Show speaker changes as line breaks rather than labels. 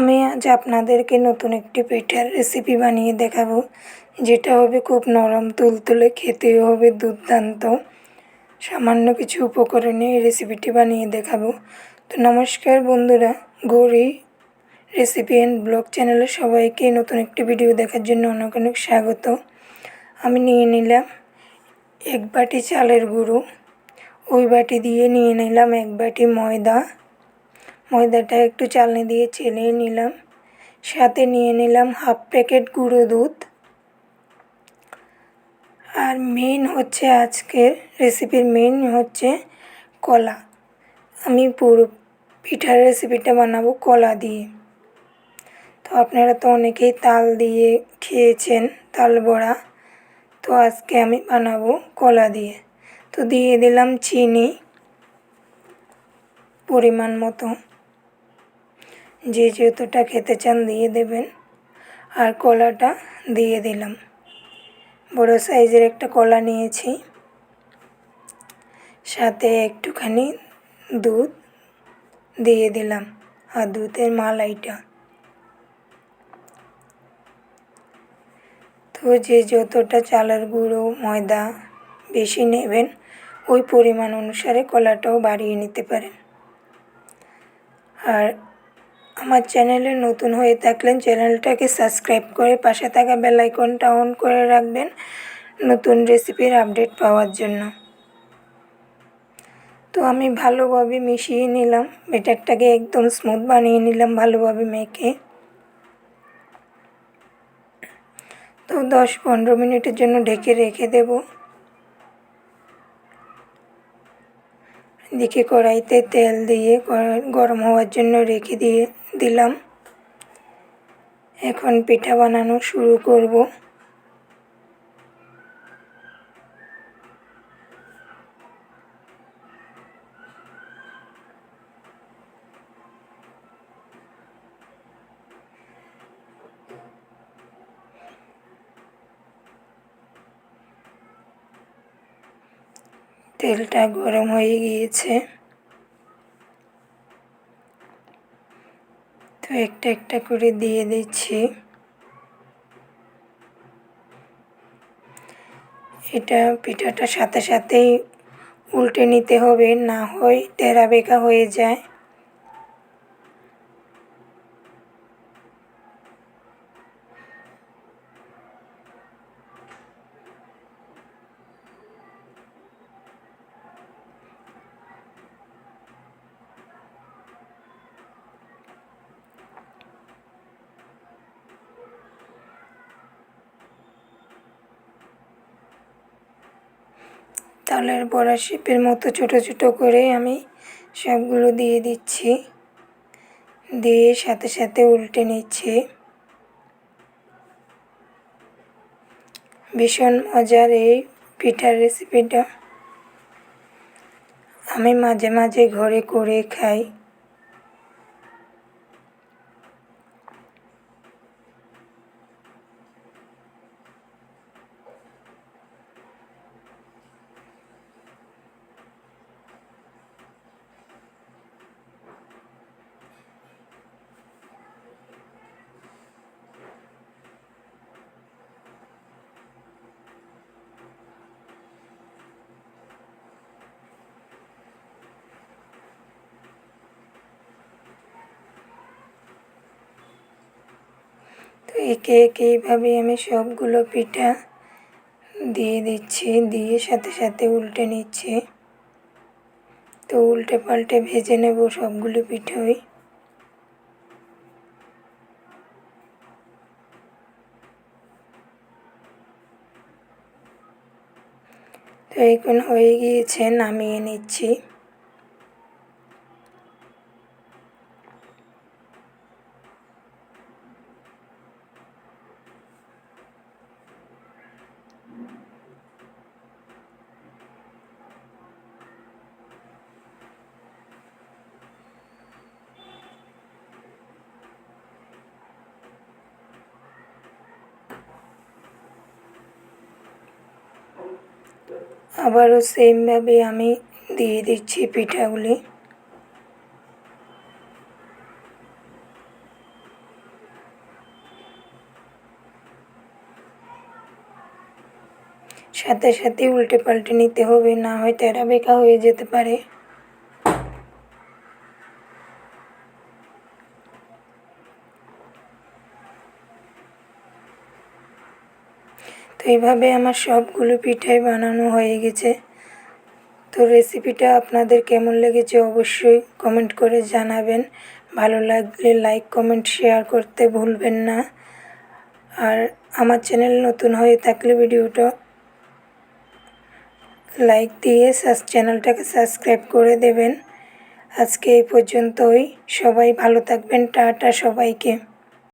আমি আজ আপনাদেরকে নতুন একটি পিঠার রেসিপি বানিয়ে দেখাবো। যেটা হবে খুব নরম, তুলতুলে, খেতেও হবে দুর্দান্ত। সামান্য কিছু উপকরণে এই রেসিপিটি বানিয়ে দেখাবো। তো নমস্কার বন্ধুরা, গৌরী রেসিপি অ্যান্ড ব্লগ চ্যানেলে সবাইকে নতুন একটি ভিডিও দেখার জন্য অনেক অনেক স্বাগত। আমি নিয়ে নিলাম এক বাটি চালের গুঁড়ো। ওই বাটি দিয়ে নিয়ে নিলাম এক বাটি ময়দা। ময়দাটা একটু চালনি দিয়ে চেলে নিলাম। সাথে নিয়ে নিলাম হাফ প্যাকেট গুঁড়ো দুধ। আর মেন হচ্ছে আজকের রেসিপির মেন হচ্ছে কলা। আমি পুরো পিঠার রেসিপিটা বানাবো কলা দিয়ে। তো আপনারা তো অনেকেই তাল দিয়ে খেয়েছেন তাল বড়া। তো আজকে আমি বানাবো কলা দিয়ে। তো দিয়ে দিলাম চিনি পরিমাণ মতো। যে যতটা খেতে চান দিয়ে দেবেন আর কলাটা দিয়ে দিলাম। বড় সাইজের একটা কলা নিয়েছি। সাথে একটুখানি দুধ দিয়ে দিলাম আর দুধের মালাইটা। তো যে যতটা চালের গুঁড়ো, ময়দা বেশি নেবেন, ওই পরিমাণ অনুসারে কলাটাও বাড়িয়ে নিতে পারেন। আর আমার চ্যানেলে নতুন হয়ে থাকলেন, চ্যানেলটাকে সাবস্ক্রাইব করে পাশে থাকা বেল আইকনটা অন করে রাখবেন নতুন রেসিপির আপডেট পাওয়ার জন্য। তো আমি ভালোভাবে মিশিয়ে নিলাম বেটারটাকে একদম স্মুথ বানিয়ে নিলাম ভালোভাবে মেখে। তো দশ পনেরো মিনিটের জন্য ঢেকে রেখে দেবো। দিকে কড়াইতে তেল দিয়ে গরম হওয়ার জন্য রেখে দিয়ে দিলাম। এখন পিঠা বানানো শুরু করব। তেলটা গরম হয়ে গিয়েছে। তো একটা একটা করে দিয়ে দিচ্ছি। এটা পিঠাটা সাথে সাথেই উল্টে নিতে হবে, না হয় টেরা বেঁকা হয়ে যায়। তালের বড়া শেপের মতো ছোট ছোট করে আমি সবগুলো দিয়ে দিচ্ছি। দিয়ে সাথে সাথে উল্টে নিচ্ছি। ভীষণ মজার এই পিঠার রেসিপিটা আমি মাঝে মাঝে ঘরে করে খাই তো একে একে এইভাবে আমি সবগুলো পিঠা দিয়ে দিচ্ছি, দিয়ে সাথে সাথে উল্টে নিচ্ছি। তো উল্টে পাল্টে ভেজে নেব সবগুলো পিঠাই। তো এখন হয়ে গিয়েছে, নামিয়ে নিচ্ছি। আবারও সেমভাবে আমি দিয়ে দিচ্ছি পিঠাগুলি। সাথে সাথে উল্টে পাল্টে নিতে হবে, না হয় তেরা বেকা হয়ে যেতে পারে। তো এইভাবে আমার সবগুলো পিঠাই বানানো হয়ে গেছে। তো রেসিপিটা আপনাদের কেমন লেগেছে অবশ্যই কমেন্ট করে জানাবেন। ভালো লাগলে লাইক কমেন্ট শেয়ার করতে ভুলবেন না। আর আমার চ্যানেল নতুন হয়ে থাকলে ভিডিওটা লাইক দিয়ে চ্যানেলটাকে সাবস্ক্রাইব করে দেবেন। আজকে এই পর্যন্তই। সবাই ভালো থাকবেন। টাটা সবাইকে।